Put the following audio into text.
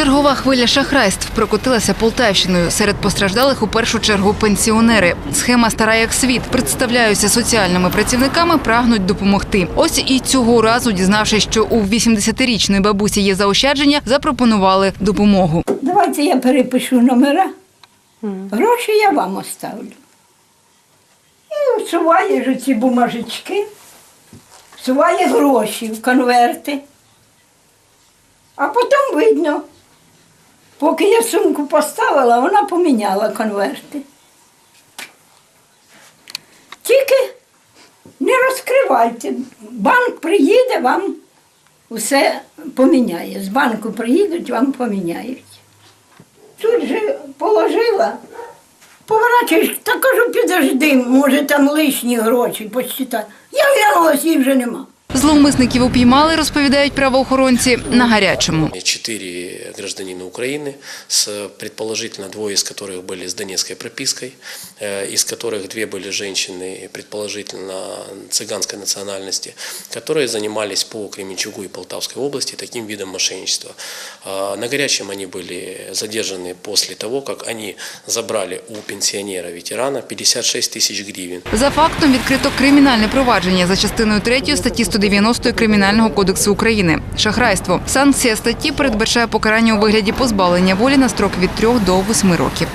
Чергова хвиля шахрайств прокотилася Полтавщиною. Серед постраждалих у першу чергу пенсіонери. Схема стара як світ. Представляються соціальними працівниками, прагнуть допомогти. Ось і цього разу, дізнавшись, що у 80-річної бабусі є заощадження, запропонували допомогу. Давайте я перепишу номера. Гроші я вам оставлю. І всуває ж ці бумажечки, всуває гроші в конверти. А потім видно, поки я сумку поставила, вона поміняла конверти. Тільки не розкривайте. Банк приїде, вам все поміняє. З банку приїдуть, вам поміняють. Тут же положила, поворачуєш, та кажу, підожди, може там лишні гроші посчитати. Я глянулась, їх вже нема. Зловмисників упіймали, розповідають правоохоронці, на гарячому. Четыре гражданина Украины, с, предположительно двое из которых были с донецкой пропиской, э, из которых две были женщины, предположительно цыганской национальности, которые занимались по Кременчугу и Полтавской области таким видом мошенничества. А, На горячем они были задержаны после того, как они забрали у пенсионера-ветерана 56 тысяч гривен. За фактом відкрито кримінальне провадження за частиною 3 статті 190 Кримінального кодексу України. Шахрайство. Санкція статті передбачає покарання у вигляді позбавлення волі на строк від 3 до 8 років.